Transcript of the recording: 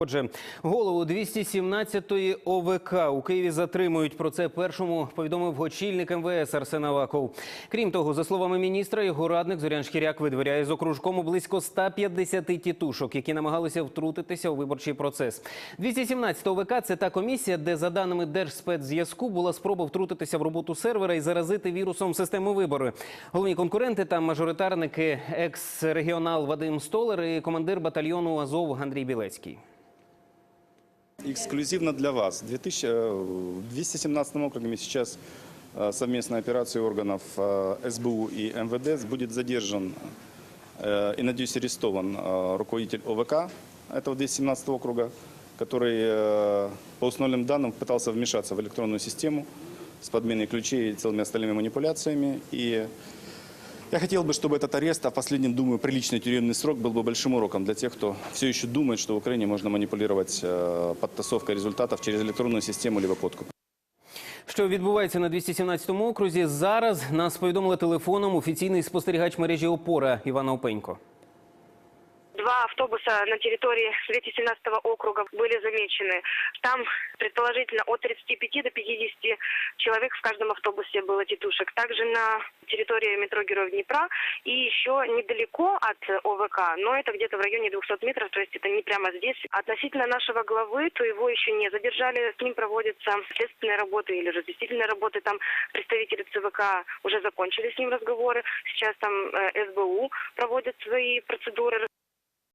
Отже, голову 217-ї ОВК у Києві затримують. Про це першому повідомив очільник МВС Арсен Аваков. Крім того, за словами міністра, його радник Зорян Шкіряк видворяє з окружкому близько 150 тітушок, які намагалися втрутитися у виборчий процес. 217 ОВК – це та комісія, де, за даними Держспецзв'язку, була спроба втрутитися в роботу сервера і заразити вірусом систему вибори. Головні конкуренти там мажоритарники, екс-регіонал Вадим Столер і командир батальйону Азов Андрій Білецький. Эксклюзивно для вас. В 2000, э, в 217 округе сейчас э, совместной операцией органов э, СБУ и МВД будет задержан э, и, надеюсь, арестован э, руководитель ОВК этого 217 округа, который э, по установленным данным пытался вмешаться в электронную систему с подменой ключей и целыми остальными манипуляциями. И я хотел бы, чтобы этот арест, а в последнем, думаю, приличный тюремный срок был бы большим уроком для тех, кто все еще думает, что в Украине можно манипулировать э, подтасовкой результатов через электронную систему либо подкуп. Що відбувається на 217 окрузі? Зараз нас повідомили телефоном офіційний спостерігач мережі Опора Івана Опенько. Два автобуса на территории 217 округа были замечены. Там, предположительно, от 35 до 50 человек в каждом автобусе было тетушек. Также на территории метро Героев Днепра и еще недалеко от ОВК, но это где-то в районе 200 метров, то есть это не прямо здесь. Относительно нашего главы, то его еще не задержали, с ним проводятся следственные работы или разъяснительные работы. Там представители ЦВК уже закончили с ним разговоры. Сейчас там э, СБУ проводят свои процедуры